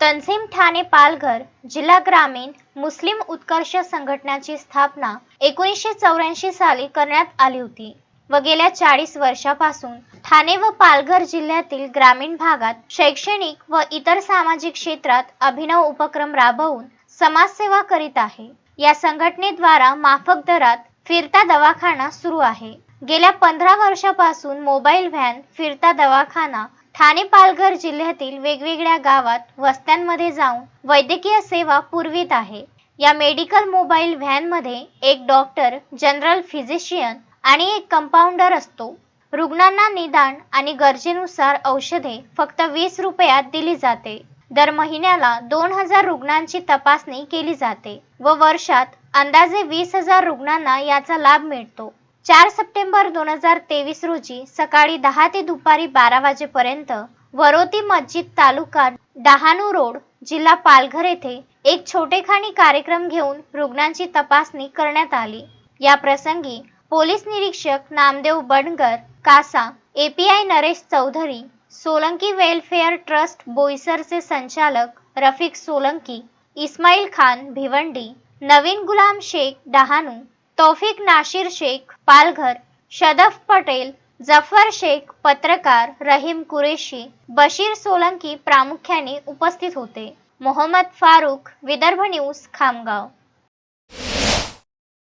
तन्झीम ठाणे पालघर जिल्हा ग्रामीण मुस्लिम उत्कर्ष संघटनाची स्थापना एकोणीसशे चौऱ्याऐंशी साली करण्यात आली होती व गेल्या चाळीस वर्षापासून ठाणे व पालघर जिल्ह्यातील ग्रामीण भागात शैक्षणिक व इतर सामाजिक क्षेत्रात अभिनव उपक्रम राबवून समाजसेवा करीत आहे. या संघटनेद्वारा माफक दरात फिरता दवाखाना सुरू आहे. गेल्या पंधरा वर्षापासून मोबाईल व्हॅन फिरता दवाखाना ठाणे पालघर जिल्ह्यातील वेगवेगळ्या गावात वस्त्यांमध्ये जाऊन वैद्यकीय सेवा पुरवित आहे. या मेडिकल मोबाईल व्हॅनमध्ये एक डॉक्टर जनरल फिजिशियन आणि एक कंपाऊंडर असतो. रुग्णांना निदान आणि गरजेनुसार औषधे फक्त वीस रुपयात दिली जाते. दर महिन्याला दोन हजार रुग्णांची तपासणी केली जाते व वर्षात अंदाजे वीस हजार रुग्णांना याचा लाभ मिळतो. चार सप्टेंबर दोन हजार तेवीस रोजी सकाळी दहा ते दुपारी बारा वाजेपर्यंत वरोती मस्जिद तालुका डहाणू रोड जिल्हा पालघर येथे एक छोटेखानी कार्यक्रम घेऊन रुग्णांची तपासणी करण्यात आली. या प्रसंगी पोलीस निरीक्षक Namdev Badgar Kasa API Naresh Chaudhari Solanki welfare trust बोईसरचे संचालक रफिक सोलंकी इस्माईल खान भिवंडी नवीन गुलाम शेख डहाणू तौफिक नाशिर शेख पालघर शदफ पटेल जफर शेख पत्रकार रहीम कुरेशी बशीर सोलंकी प्रामुख्याने उपस्थित होते. मोहम्मद फारूक विदर्भ न्यूज खामगाव.